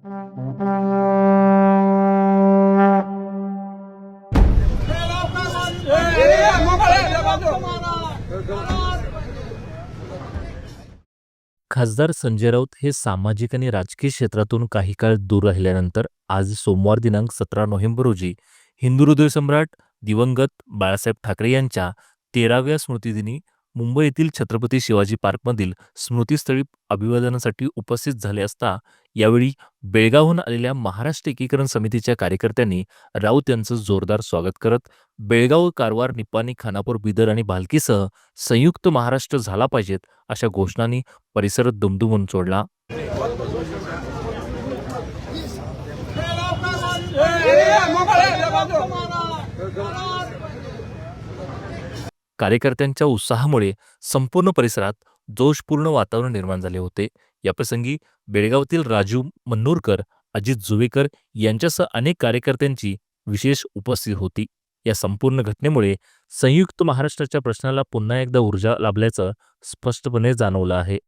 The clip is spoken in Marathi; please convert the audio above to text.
खासदार संजय राऊत हे सामाजिक आणि राजकीय क्षेत्रातून काही काळ दूर राहिल्यानंतर आज सोमवार दिनांक सतरा नोव्हेंबर रोजी हिंदू हृदय सम्राट दिवंगत बाळासाहेब ठाकरे यांच्या तेराव्या स्मृतिदिनी मुंबई येथील छत्रपती शिवाजी पार्कमधील स्मृतीस्थळी अभिवादनासाठी उपस्थित झाले असता यावेळी बेळगावहून आलेल्या महाराष्ट्र एकीकरण समितीच्या कार्यकर्त्यांनी राऊत यांचं जोरदार स्वागत करत बेळगाव कारवार निपाणी खानापूर बिदर आणि भालकीसह संयुक्त महाराष्ट्र झाला पाहिजेत अशा घोषणांनी परिसर दुमदुमून सोडला कार्यकर्त्यांच्या उत्साहामुळे संपूर्ण परिसरात जोशपूर्ण वातावरण निर्माण झाले होते. याप्रसंगी बेळगावातील राजू मन्नूरकर अजित जुवेकर यांच्यासह अनेक कार्यकर्त्यांची विशेष उपस्थित होती. या संपूर्ण घटनेमुळे संयुक्त महाराष्ट्राच्या प्रश्नाला पुन्हा एकदा ऊर्जा लाभल्याचं स्पष्टपणे जाणवलं आहे.